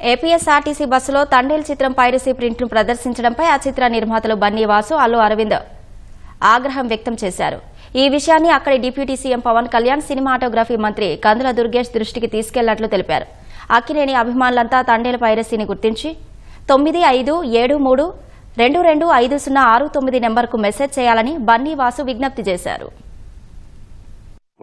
APSRTC బస్సులో తండేల్ చిత్రం piracy ప్రింట్ను ప్రదర్శించడంపై ఆ చిత్ర నిర్మాతలు బన్నీ వాసు అల్లు అరవింద్ ఆగ్రహం వ్యక్తం చేశారు. ఈ విషయాన్ని అక్కడి deputy CM Pavan Kalyan cinematography మంత్రి కందుల దుర్గేష్ దృష్టికి తీసుకెళ్ళినట్లు తెలిపారు. అక్కినేని అభిమానులంతా తండేల పైరసీని గుర్తించి తొమ్మిది ఐదు ఏడు మూడు రెండు రెండు ఐదు సున్నా ఆరు తొమ్మిది నెంబర్కు మెసేజ్ చేయాలని బన్నీ వాసు విజ్ఞప్తి చేశారు.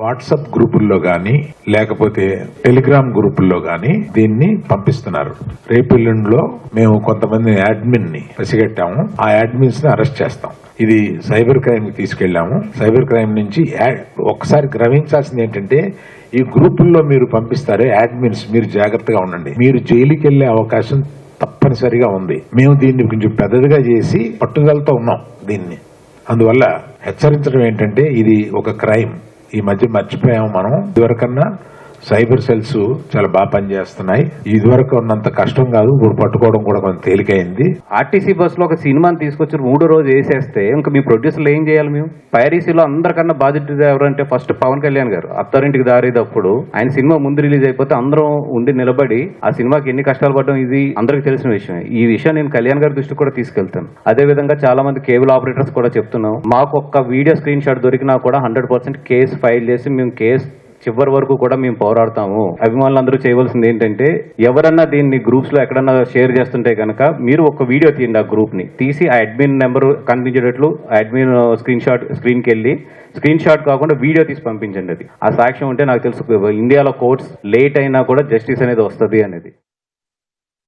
వాట్సాప్ గ్రూపుల్లో గాని లేకపోతే టెలిగ్రామ్ గ్రూపుల్లో గాని దీన్ని పంపిస్తున్నారు. రేపెల్లుండిలో మేము కొంతమంది అడ్మిన్ని పసిగట్టాము. ఆ అడ్మిన్స్ని అరెస్ట్ చేస్తాం. ఇది సైబర్ క్రైమ్కి తీసుకెళ్ళాము సైబర్ క్రైమ్ నుంచి ఒకసారి గ్రహించాల్సింది ఏంటంటే ఈ గ్రూపుల్లో మీరు పంపిస్తారే అడ్మిన్స్. మీరు జాగ్రత్తగా ఉండండి. మీరు జైలుకి వెళ్ళే అవకాశం తప్పనిసరిగా ఉంది. మేము దీన్ని కొంచెం పెద్దదిగా చేసి పట్టుదలతో ఉన్నాం దీన్ని. అందువల్ల హెచ్చరించడం ఏంటంటే ఇది ఒక క్రైమ్. ఈ మధ్య మర్చిపోయాము మనం. ఇదివరకన్నా సైబర్ సెల్స్ చాలా బాగా పనిచేస్తున్నాయి. ఇదివరకు ఉన్నంత కష్టం కాదు ఇప్పుడు పట్టుకోవడం కూడా కొంచెం తేలికైంది. ఆర్టీసీ బస్లో ఒక సినిమాని తీసుకొచ్చి మూడో రోజు వేసేస్తే ఇంకా మీ ప్రొడ్యూసర్లు ఏం చేయాలి మేము? పైరీసీలో అందరికన్నా బాధ్యత ఎవరంటే ఫస్ట్ పవన్ కళ్యాణ్ గారు. అత్తారింటికి దారేటప్పుడు ఆయన సినిమా ముందు రిలీజ్ అయిపోతే అందరం ఉండి నిలబడి ఆ సినిమాకి ఎన్ని కష్టాలు పడడం ఇది అందరికి తెలిసిన విషయం ఈ విషయం నేను కళ్యాణ్ గారి దృష్టికి కూడా తీసుకెళ్తాను. అదే విధంగా చాలా మంది కేబుల్ ఆపరేటర్స్ కూడా చెప్తున్నాం. మాకు ఒక్క వీడియో స్క్రీన్ షాట్ దొరికినా కూడా హండ్రెడ్ పర్సెంట్ కేసు ఫైల్ చేసి మేము కేసు చివరి వరకు కూడా మేము పోరాడతాము. అభిమానులందరూ చేయవలసింది ఏంటంటే ఎవరన్నా దీన్ని గ్రూప్స్లో ఎక్కడన్నా షేర్ చేస్తుంటే కనుక మీరు ఒక వీడియో తీయండి ఆ గ్రూప్ని. తీసి ఆ అడ్మిన్ నెంబర్ కనిపించేటట్లు ఆ అడ్మిన్ స్క్రీన్ షాట్ స్క్రీన్కి వెళ్ళి స్క్రీన్ షాట్ కాకుండా వీడియో తీసి పంపించండి అది. ఆ సాక్ష్యం ఉంటే నాకు తెలుసు ఇండియాలో కోర్ట్స్ లేట్ అయినా కూడా జస్టిస్ అనేది వస్తుంది అనేది.